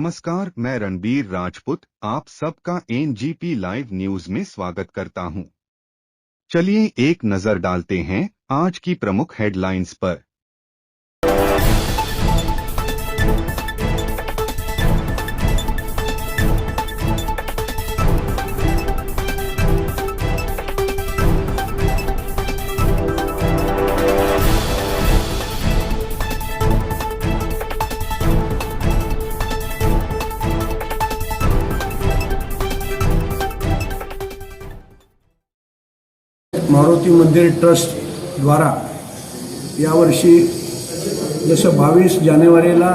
नमस्कार, मैं रणबीर राजपूत, आप सबका एनजीपी लाइव न्यूज़ में स्वागत करता हूँ। चलिए एक नज़र डालते हैं आज की प्रमुख हेडलाइंस पर मारुती मंदिर ट्रस्टद्वारा यावर्षी जसं बावीस जानेवारीला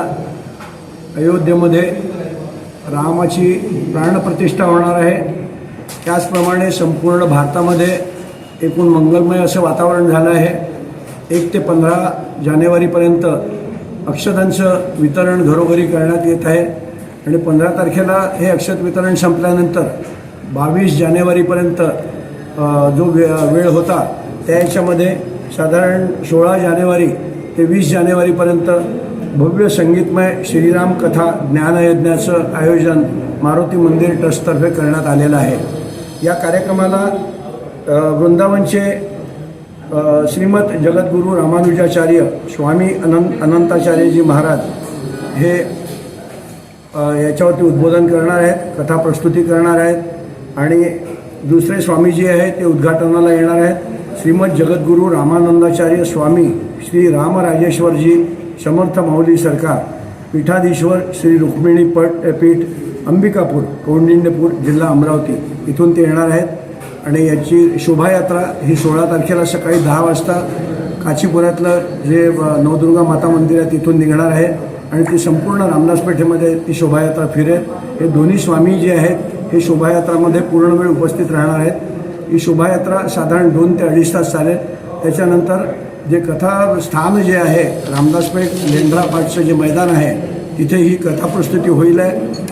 अयोध्येमध्ये रामाची प्राणप्रतिष्ठा होणार आहे त्याचप्रमाणे संपूर्ण भारतामध्ये एकूण मंगलमय असं वातावरण झालं आहे. एक ते पंधरा जानेवारीपर्यंत अक्षतांचं वितरण घरोघरी करण्यात येत आहे आणि पंधरा तारखेला हे अक्षत वितरण संपल्यानंतर बावीस जानेवारीपर्यंत जो वे वेळ होता त्या याच्यामध्ये साधारण सोळा जानेवारी ते वीस जानेवारीपर्यंत भव्य संगीतमय श्रीराम कथा ज्ञानयज्ञाचं आयोजन मारुती मंदिर ट्रस्टतर्फे करण्यात आलेलं आहे. या कार्यक्रमाला वृंदावनचे अ, श्रीमद जगद्गुरू रामानुजाचार्य स्वामी अनंत अनंताचार्यजी महाराज हे याच्यावरती उद्बोधन करणार आहेत कथा प्रस्तुती करणार आहेत आणि दुसरे स्वामीजी आहेत ते उद्घाटनाला येणार आहेत. श्रीमद जगद्गुरू रामानंदाचार्य स्वामी श्री रामराजेश्वरजी समर्थ माऊली सरकार पीठाधीश्वर श्री रुक्मिणी पट पीठ अंबिकापूर कौंडिण्यपूर जिल्हा अमरावती. इथून ते येणार आहेत. आणि याची शोभायात्रा ही सोळा तारखेला सकाळी दहा वाजता काचीपुरातलं जे नवदुर्गा माता मंदिर आहे तिथून निघणार आहे. आणि ती संपूर्ण रामदास पेठेमध्ये ती शोभायात्रा फिरेल. हे दोन्ही स्वामी जे आहेत हे शोभायात्रामध्ये पूर्ण वेळ उपस्थित राहणार आहेत. ही शोभायात्रा साधारण दोन ते अडीच तास चालेल. त्याच्यानंतर जे कथा स्थान जे आहे रामदासपेठ लेंड्रा पाटचं जे मैदान आहे तिथे ही कथा प्रस्तुती होईल. आहे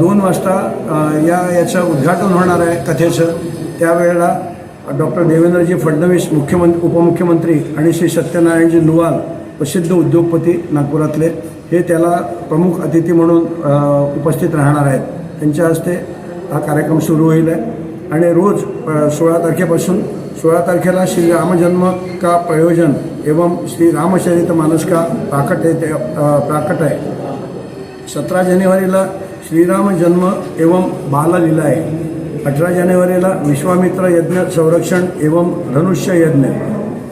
दोन वाजता या याचं उद्घाटन होणार आहे कथेचं. त्यावेळेला डॉक्टर देवेंद्रजी फडणवीस मुख्यमंत्री उपमुख्यमंत्री आणि श्री सत्यनारायणजी नुवाल प्रसिद्ध उद्योगपती नागपुरातले. हे त्याला प्रमुख अतिथी म्हणून उपस्थित राहणार आहेत. त्यांच्या हस्ते हा कार्यक्रम सुरू होईल आहे. आणि रोज सोळा तारखेपासून सोळा तारखेला श्री रामजन्म का प्रयोजन एवं श्री रामचरित मानस का प्राकट आहे प्राकट आहे. सतरा जानेवारीला श्रीराम जन्म एवं बाललीला आहे. अठरा जानेवारीला विश्वामित्र यज्ञ संरक्षण एवं धनुष्य यज्ञ.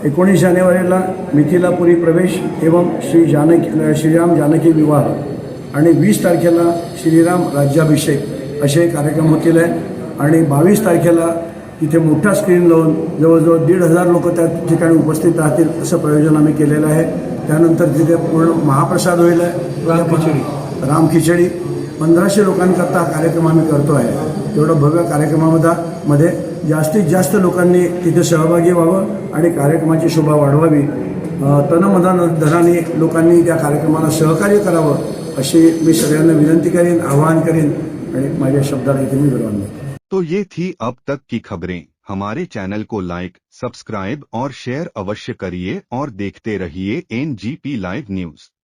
एकोणीस जानेवारीला मिथिलापुरी प्रवेश एवं श्री जानकी श्रीराम जानकी विवाह आणि वीस तारखेला श्रीराम राज्याभिषेक असे कार्यक्रम होतील आहे. आणि बावीस तारखेला तिथे मोठा स्क्रीन लावून जवळजवळ दीड हजार लोक त्या ठिकाणी उपस्थित राहतील असं प्रयोजन आम्ही केलेलं आहे. त्यानंतर तिथे पूर्ण महाप्रसाद होईल आहे. राम खिचडी. राम खिचडी. पंधराशे लोकांकरता हा कार्यक्रम आम्ही करतो आहे एवढं भव्य कार्यक्रमामध्ये मध्ये जास्तीत जास्त लोकांनी तिथे सहभागी व्हावं आणि कार्यक्रमाची शोभा वाढवावी. अ, धनाने लोकांनी त्या कार्यक्रमाला सहकार्य करावं अशी मी सगळ्यांना विनंती करेन आवाहन करेन आणि माझ्या शब्दाला इथे मी विराम तो ये थी अब तक की खबरें. हमारे चैनल को लाइक सब्सक्राइब और शेयर अवश्य करिए और देखते रहिए एनजीपी लाइव न्यूज.